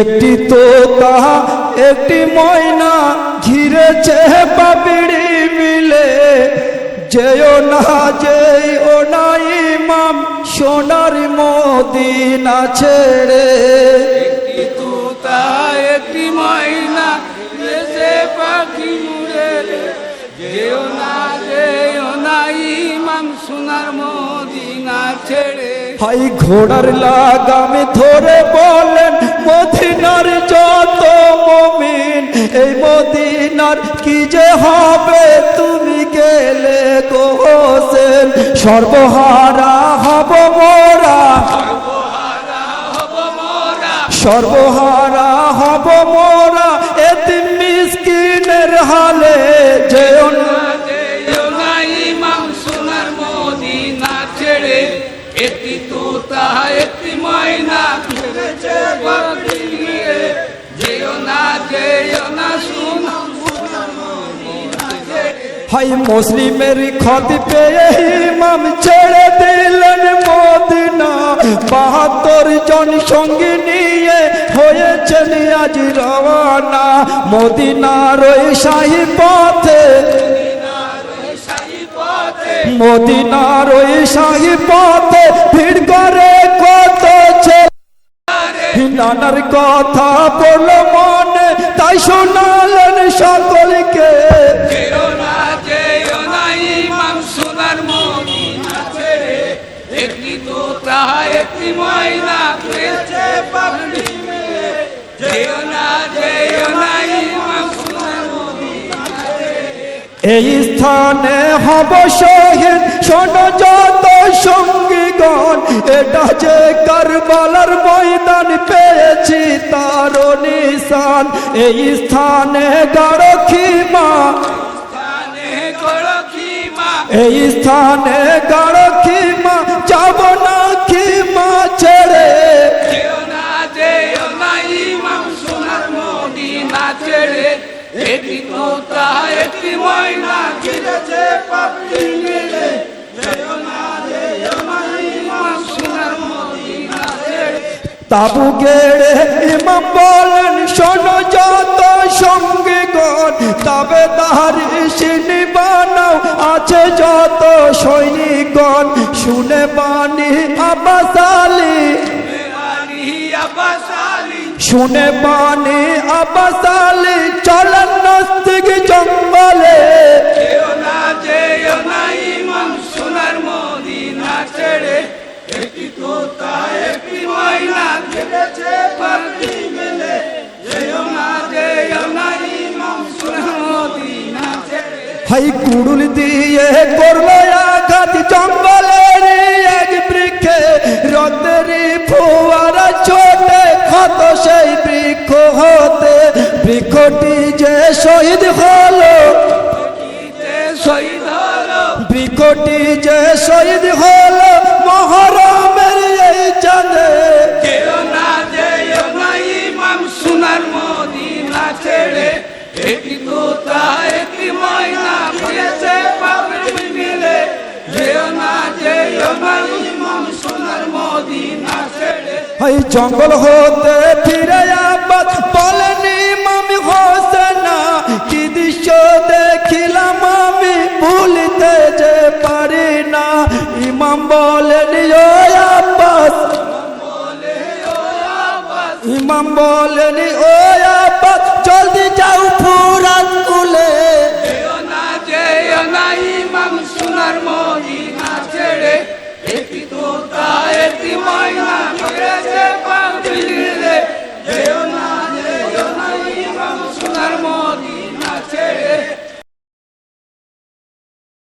একটি তোতা একটি ময়না ঘিরেছে পাপিড়ি মিলে। যেও না যেই ও না ইমাম সোনার মদিনা ছেড়ে। একটি তোতা একটি ময়না দেশে পাখি উড়ে যেও না যেও না ইমাম সোনার মদিনা ছেড়ে। হাই ঘোড়ার লাগামে ধরে বলেন মদিনার যত মমিন, এই মদিনার কি যে হবে, তুমি গেলে গো হোসেন? সর্বহারা হব মোরা। সর্বহারা হব মোরা। এতে মিসকিনের হালে যেও না। ছেড়ে একটি তোতা একটি ময়না। হাই মুসলিমের খত পেয়ে ইমাম ছেড়ে দিলেন মদিনা। বাহাত্তর জন সঙ্গে নিয়ে হয়েছেন আজ রওয়ানা মদিনার ওই শাহী পথে। মদিনার ওই শাহী পথে ভিড় করে কত ছেলে। নানার কথা বলল মনে তাই শোনালেন সকলকে। একটি ময়না যেও না যেও না এই স্থানে হব শহীদ শোনো যত সঙ্গীগণ এটা যে তার নিশান এই স্থানে গাড়ো খিমা স্থানে করো খিমা এই স্থানে গাড়ো খিমা যাব না খিমা ছেড়ে একটি তোতা একটি ময়না ফিরেছে পাখি মিলে তাবু গেড়ে ইমাম বলেন, শোনো যত সঙ্গীগণ তবে তাহার সিনি বানাও, আছে যত সৈনিকগণ। শুনে বাণী আবাসালি শুনে বাণী আবাসালি চলেন নস্তিক জঙ্গলে। যেও না যেও হাই কুড়ুল দিয়ে করল আঘাত জঙ্গলের এক বৃক্ষে রক্তের ফোয়ারা ছোটে, ক্ষত সেই বৃক্ষ হতে, বৃক্ষটি যে শহীদ হলো, বৃক্ষটি যে শহীদ হলো, মহরমের এই চাঁদে। না যেও না ইমাম সোনার মদিনা ছেড়ে তোতা একটি ময়না ফিরেছে পাপড়ি মিলে যেও না হাই জঙ্গল হতে ফিরে আবাদ বলেন ইমাম হোসেনা, কি দৃশ্য দেখিলাম আমি ভুলিতে যে পারি না। ইমাম বলেন, ও আব্বাস। ইমাম বলেন, ও আব্বাস, জলদি যাও